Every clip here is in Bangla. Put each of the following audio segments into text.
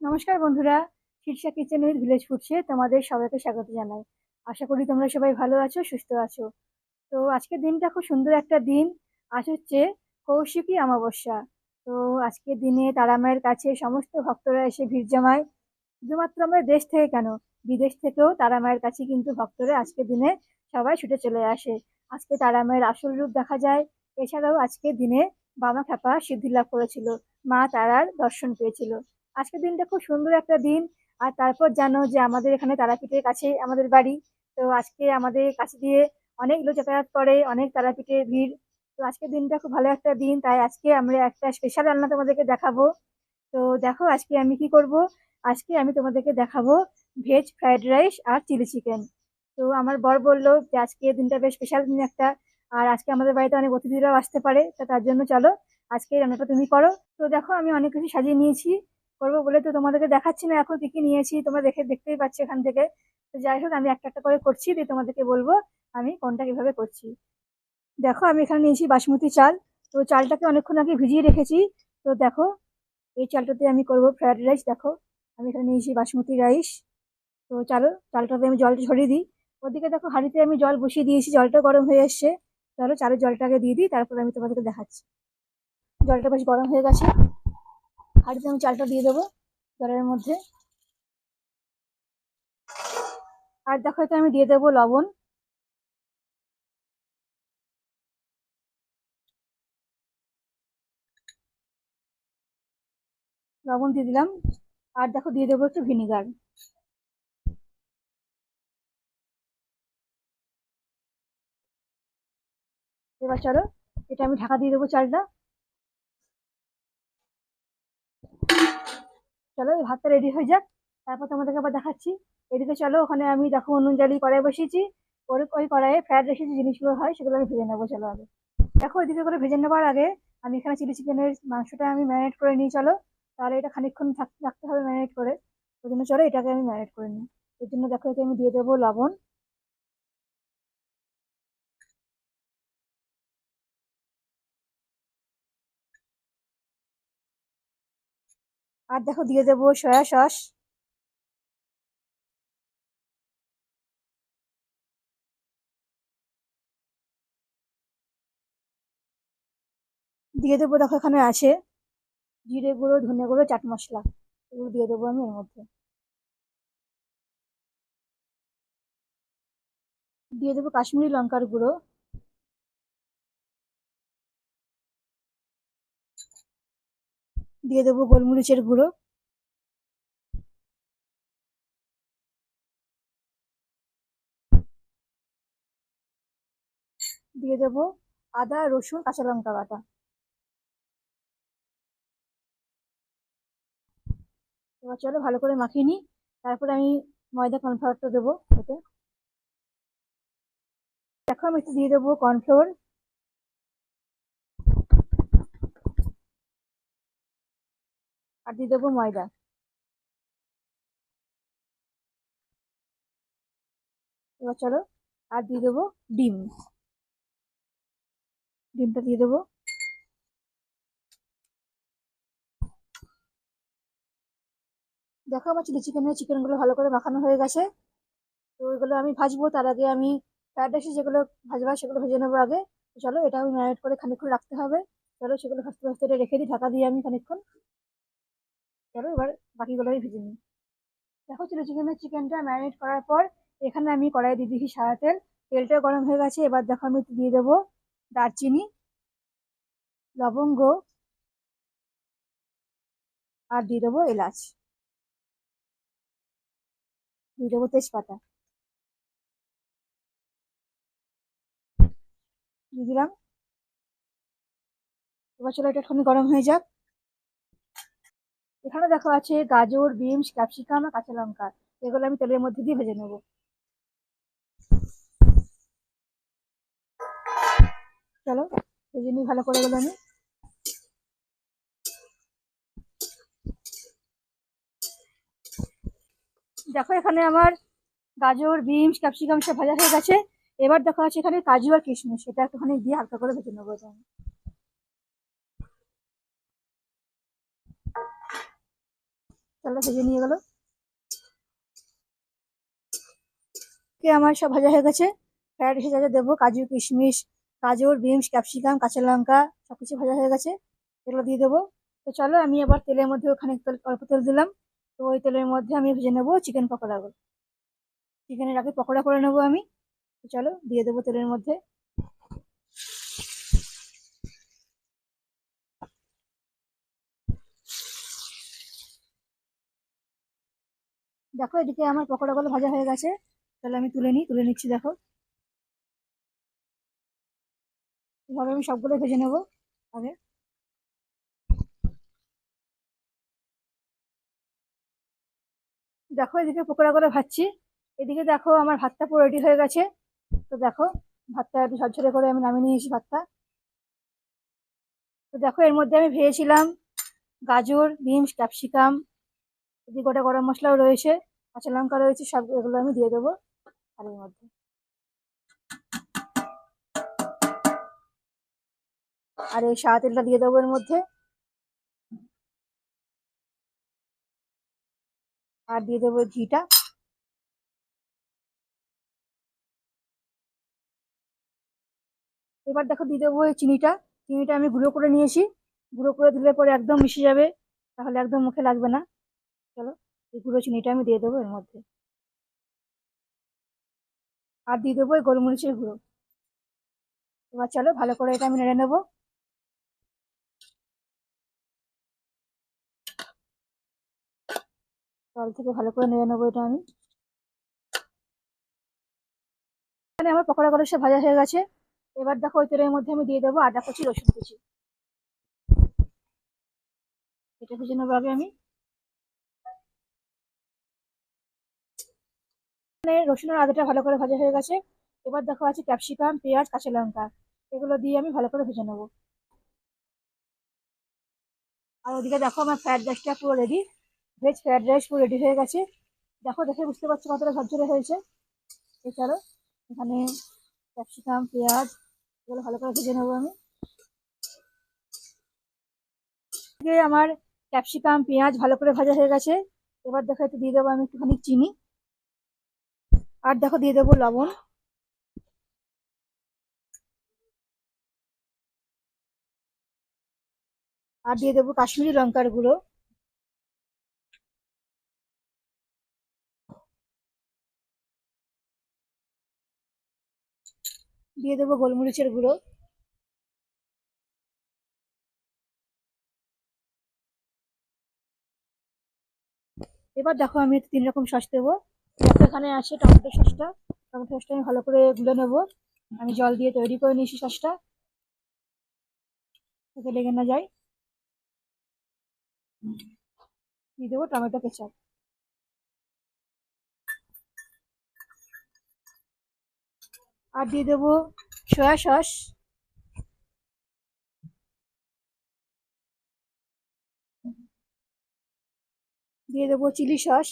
নমস্কার বন্ধুরা, শীর্ষা কিচেন উইথ ভিলেজ ফুডসে তোমাদের সবাইকে স্বাগত জানাই। আশা করি তোমরা সবাই ভালো আছো, সুস্থ আছো। তো আজকের দিনটা খুব সুন্দর একটা দিন। আজ হচ্ছে কৌশিকী অমাবস্যা। তো আজকের দিনে তারা মায়ের কাছে সমস্ত ভক্তরা এসে ভিড় জমায়। শুধুমাত্র আমরা দেশ থেকে কেন? বিদেশ থেকেও তারা মায়ের কাছে কিন্তু ভক্তরা আজকের দিনে সবাই ছুটে চলে আসে। আজকে তারা মায়ের আসল রূপ দেখা যায়। এছাড়াও আজকের দিনে বামা খ্যাপা সিদ্ধি লাভ করেছিল। মা তারার দর্শন পেয়েছিল। আজকের দিনটা খুব সুন্দর একটা দিন। আর তারপর জানো যে আমাদের এখানে তারাপীঠের কাছে আমাদের বাড়ি। তো আজকে আমাদের কাছে দিয়ে অনেক লোক যাতায়াত করে, অনেক তারাপীঠের ভিড়। তো আজকের দিনটা খুব ভালো একটা দিন, তাই আজকে আমরা একটা স্পেশাল রান্না তোমাদেরকে দেখাবো। তো দেখো আজকে আমি কি করব? আজকে আমি তোমাদেরকে দেখাবো ভেজ ফ্রাইড রাইস আর চিলি চিকেন তো আমার বর বলল যে আজকে দিনটা বেশ স্পেশাল দিন একটা। আর আজকে আমাদের বাড়িতে অনেক অতিথিরাও আসতে পারে, তো তার জন্য চলো আজকে রান্নাটা তুমি করো। তো দেখো আমি অনেক কিছু সাজিয়ে নিয়েছি। করব বলে তো তোমাদেরকে দেখাচ্ছি না, এখন কি কি নিয়েছি, তোমরা দেখে, দেখতেই পাচ্ছ এখান থেকে। তো যাই হোক, আমি একটা একটা করে করছি, দিয়ে তোমাদেরকে বলব আমি কোনটা কীভাবে করছি। দেখো, আমি এখানে নিয়েছি বাসমতি চাল। তো চালটাকে অনেকক্ষণ আগে ভিজিয়ে রেখেছি। তো দেখো, এই চালটাতে আমি করব ফ্রায়েড রাইস দেখো। আমি এখানে নিয়েছি বাসমতি রাইস তো চালো, চালটাতে আমি জলটা ছড়িয়ে দিই। ওদিকে দেখো, হাঁড়িতে আমি জল বসিয়ে দিয়েছি, জলটা গরম হয়ে এসছে। চলো, চালের জলটাকে দিয়ে দিই, তারপর আমি তোমাদেরকে দেখাচ্ছি। জলটা বেশ গরম হয়ে গেছে। হাঁড়িতে আমি চালটা দিয়ে দেবো জলের মধ্যে। আর দেখো, এতে আমি দিয়ে দেবো লবণ। লবণ দিয়ে দিলাম। আর দেখো, দিয়ে দেবো একটু ভিনিগার। এবার চলো, এটা আমি ঢাকা দিয়ে দেবো চালটা। চলো, এই ভাতটা রেডি হয়ে যাক। তারপর তোমাদেরকে আবার দেখাচ্ছি। এদিকে চলো, ওখানে আমি দেখো উনুন জালি কড়াই বসিয়েছি। ওর, ওই কড়াইয়ে ফ্যাট রাইসের যে জিনিসগুলো হয়, সেগুলো আমি ভেজে নেব, চলো আগে। দেখো, এদিকে করে ভেজে নেবার আগে আমি এখানে চিলি চিকেনের মাংসটা আমি ম্যারিনেট করে নিই, চলো। তাহলে এটা খানিকক্ষণ রাখতে হবে ম্যারিনেট করে। ওই জন্য চলো, এটাকে আমি ম্যারিনেট করে নিই। এর জন্য দেখো, এতে আমি দিয়ে দেবো লবণ। আর দেখো, দিয়ে দেবো সয়া সস। দিয়ে দেবো, দেখো, এখানে আছে জিরে গুঁড়ো, ধনে গুঁড়ো, চাট মশলা। এগুলো দিয়ে দেবো আমি এর মধ্যে। দিয়ে দেবো কাশ্মীরি লঙ্কার গুঁড়ো। দিয়ে দেবো গোলমরিচের গুঁড়ো। দিয়ে দেবো আদা, রসুন, কাঁচা লঙ্কা বাটা। এবার চলো ভালো করে মাখিয়ে নিই। তারপরে আমি ময়দা কর্নফ্লাওয়ারটা দেবো এতে। দেখো আমি একটু দিয়ে দেবো কর্নফ্লোর আর দিয়ে দেবো ময়দা। এবার চলো আর দিয়ে দেবো ডিম। ডিমটা দিয়ে দেবো। দেখো আমার চিলি চিকেনের চিকেনগুলো ভালো করে মাখানো হয়ে গেছে। তো ওইগুলো আমি ভাজবো, তার আগে আমি ফ্রাইড রাইসে যেগুলো ভাজবা সেগুলো ভেজে নেব আগে। চলো এটা আমি ম্যারিনেট করে খানিকক্ষণ রাখতে হবে। চলো সেগুলো ভাজতে ভাজতে রেখে দিই, ঢাকা দিয়ে আমি খানিকক্ষণ। চলো এবার বাকিগুলো আমি ভেজে নিই। দেখো চিলি চিকেনের চিকেনটা ম্যারিনেট করার পর এখানে আমি কড়াই দিয়ে দিয়েছি সারা তেল। তেলটা গরম হয়ে গেছে, এবার দেখো আমি দিয়ে দেবো দারচিনি, লবঙ্গ আর দিয়ে দেবো এলাচ। দিয়ে দেবো তেজপাতা। দিয়ে দিলাম। এবার চলো এটা একটুখানি গরম হয়ে যাক। এখানে দেখো আছে গাজর, বিনস, ক্যাপসিকাম, আর কাঁচা লঙ্কা। এগুলো আমি তেলের মধ্যে দিয়ে ভেজে নেব। চলো, ভেজে নিই ভালো করে গেলো আমি। দেখো এখানে আমার গাজর, বিনস, ক্যাপসিকাম সব ভাজা হয়ে গেছে। এবার দেখো আছে এখানে কাজু আর কিশমিশ। সেটা একটুখানি দিয়ে হালকা করে ভেজে নেব আমি। চলো ভেজে নিয়ে গেল। কে আমার সব ভাজা হয়ে গেছে? ফ্রাইড রাইসে যা দেবো, কাজু, কিশমিশ, গাজর, বিনস, ক্যাপসিকাম, কাঁচা লঙ্কা সব কিছু ভাজা হয়ে গেছে, এগুলো দিয়ে দেবো। তো চলো আমি আবার তেলের মধ্যে ওখানে অল্প তেল দিলাম। তো ওই তেলের মধ্যে আমি ভেজে নেব চিকেন পকোড়াগুলো। চিকেনের আগে পকোড়া করে নেব আমি। তো চলো দিয়ে দেবো তেলের মধ্যে। দেখো, এদিকে আমার পকোড়াগুলো ভাজা হয়ে গেছে। তাহলে আমি তুলে নিই, তুলে নিচ্ছি, দেখো। এভাবে আমি সবগুলো ভেজে নেব আগে। দেখো, এদিকে পকোড়া করে ভাজছি। এদিকে দেখো, আমার ভাতটা পুরো রেডি হয়ে গেছে। তো দেখো, ভাতটা একটু ঝরঝরে করে আমি নামিয়ে নিয়েছি ভাতটা। তো দেখো, এর মধ্যে আমি ভেজেছিলাম গাজর, বিনস, ক্যাপসিকাম এদিকে গোটা গরম মশলাও রয়েছে, কাঁচা লঙ্কা রয়েছে, সব এগুলো আমি দিয়ে দেবো থালের মধ্যে। আর এই সাদা তেলটা দিয়ে দেবো এর মধ্যে। আর দিয়ে দেবো ঘিটা। এবার দেখো দিয়ে দেবো এই চিনিটা। চিনিটা আমি গুঁড়ো করে নিয়েছি। গুঁড়ো করে দিলে পরে একদম মিশে যাবে, তাহলে একদম মুখে লাগবে না। চলো, এই গুঁড়ো চিনিটা আমি দিয়ে দেবো এর মধ্যে। আর দিয়ে দেবো এই গোলমরিচের গুঁড়ো। এবার চলো ভালো করে এটা আমি নেড়ে নেব। জল থেকে ভালো করে নেড়ে নেব এটা আমি। এখানে আমার পকোড়া করে সে ভাজা হয়ে গেছে। এবার দেখো ওই তেলের মধ্যে আমি দিয়ে দেবো আদা কুচি রসুন কুচি। এটা ভেজে নেব আগে আমি। মানে রসুন আর আদাটা ভালো করে ভাজা হয়ে গেছে। এবার দেখো আছে ক্যাপসিকাম, পেঁয়াজ, কাঁচা লঙ্কা। এগুলো দিয়ে আমি ভালো করে ভেজে নেব। আর ওদিকে দেখো আমার ফ্রাইড রাইসটা পুরো রেডি ভেজ ফ্রায়েড রাইস পুরো রেডি হয়ে গেছে। দেখো, দেখে বুঝতে পারছ কতটা ঝরঝরে হয়েছে? এছাড়াও এখানে ক্যাপসিকাম, পেঁয়াজ, এগুলো ভালো করে ভেজে নেব আমি। আমার ক্যাপসিকাম, পেঁয়াজ ভালো করে ভাজা হয়ে গেছে। এবার দেখো, একটু দিয়ে দেবো আমি একটুখানি চিনি। আর দেখো দিয়ে দেবো লবণ। আর দিয়ে দেবো কাশ্মীরি লঙ্কার গুঁড়ো। দিয়ে দেবো গোলমরিচের গুঁড়ো। এবার দেখো আমি তিন রকম সস দেবো। এখানে আছে টমেটো সসটা। টমেটো সসটা আমি ভালো করে গুলে নেব। আমি জল দিয়ে তৈরি করে নিয়েছি সসটা। যাতে লেগে না যায়। দিয়ে দেবো টমেটো কেচাপ। আর দিয়ে দেবো সয়া সস। দিয়ে দেবো চিলি সস।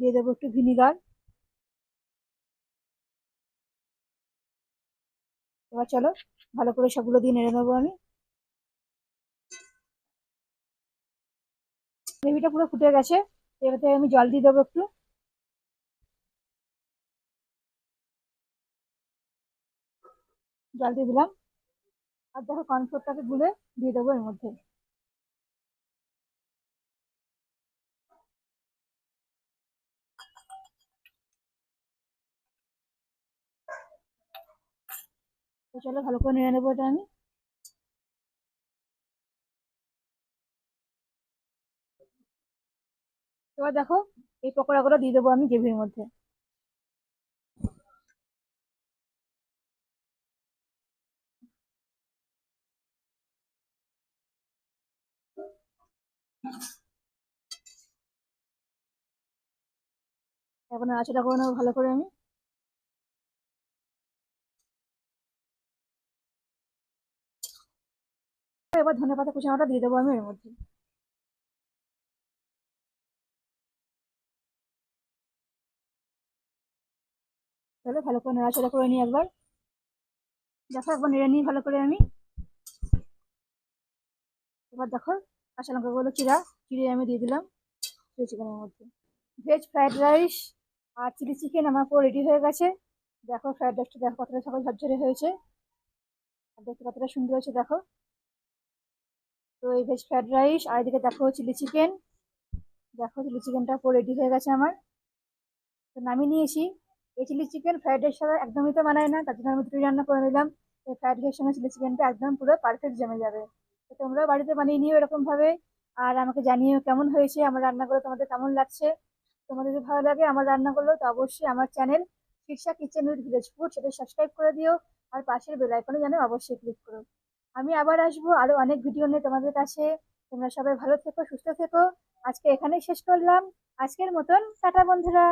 দিয়ে দেবো একটু ভিনিগার। এবার চলো, ভালো করে সবগুলো দিয়ে নেড়ে নেব আমি। গ্রেভিটা পুরো ফুটে গেছে, এবারে আমি জল দিয়ে দেবো একটু। জল দিয়ে দিলাম। আর দেখো কর্নফ্লোরটাকে গুলে দিয়ে দেবো এর মধ্যে। তো চলো ভালো করে নেড়ে নেব এটা আমি। এবার দেখো, এই পকোড়াগুলো দিয়ে দেবো আমি গ্রেভির মধ্যে। এখন আচাটা করে নেব ভালো করে আমি। এবার ধনে পাতা কুচানোটা দিয়ে দেবো আমি এর মধ্যে। তাহলে ভালো করে নাড়াচাড়া করে নিই একবার। দেখো, একবার নেড়ে নিই ভালো করে আমি। এবার দেখো, কাঁচা লঙ্কাগুলো চিরা চিড়ে আমি দিয়ে দিলাম চিলি চিকেনের মধ্যে। ভেজ ফ্রাইড রাইস আর চিলি চিকেন আমার পুরো রেডি হয়ে গেছে। দেখো ফ্রাইড রাইসটা দেখো কতটা সকাল ঝরঝরে হয়েছে। আর দেখতে কতটা সুন্দর হয়েছে, দেখো। তো এই ভেজ ফ্রাইড রাইস আর এদিকে দেখো চিলি চিকেন দেখো চিলি চিকেনটা পুরো রেডি হয়ে গেছে আমার। তো নামিয়ে নিয়েছি। এই চিলি চিকেন ফ্রাইড রাইস ছাড়া একদমই তো বানায় না, তার জন্য আমি দুটোই রান্না করে নিলাম। এই ফ্রাইড রাইসের সঙ্গে চিলি চিকেনটা একদম পুরো পারফেক্ট জমে যাবে। তো তোমরাও বাড়িতে বানিয়ে নিও এরকমভাবে। আর আমাকে জানিও কেমন হয়েছে, আমার রান্নাগুলো তোমাদের কেমন লাগছে। তোমাদের যদি ভালো লাগে আমার রান্নাগুলো, তো অবশ্যই আমার channel Shirsha kitchen with village food সেটা সাবস্ক্রাইব করে দিও। আর পাশের বেল আইকনে যেন অবশ্যই ক্লিক করো। আমি আবার আসব। আরও অনেক ভিডিও নিয়ে তোমাদের কাছে। তোমরা সবাই ভালো থেকো, সুস্থ থেকো। আজকে এখানেই শেষ করলাম। আজকের মতন, টাটা বন্ধুরা।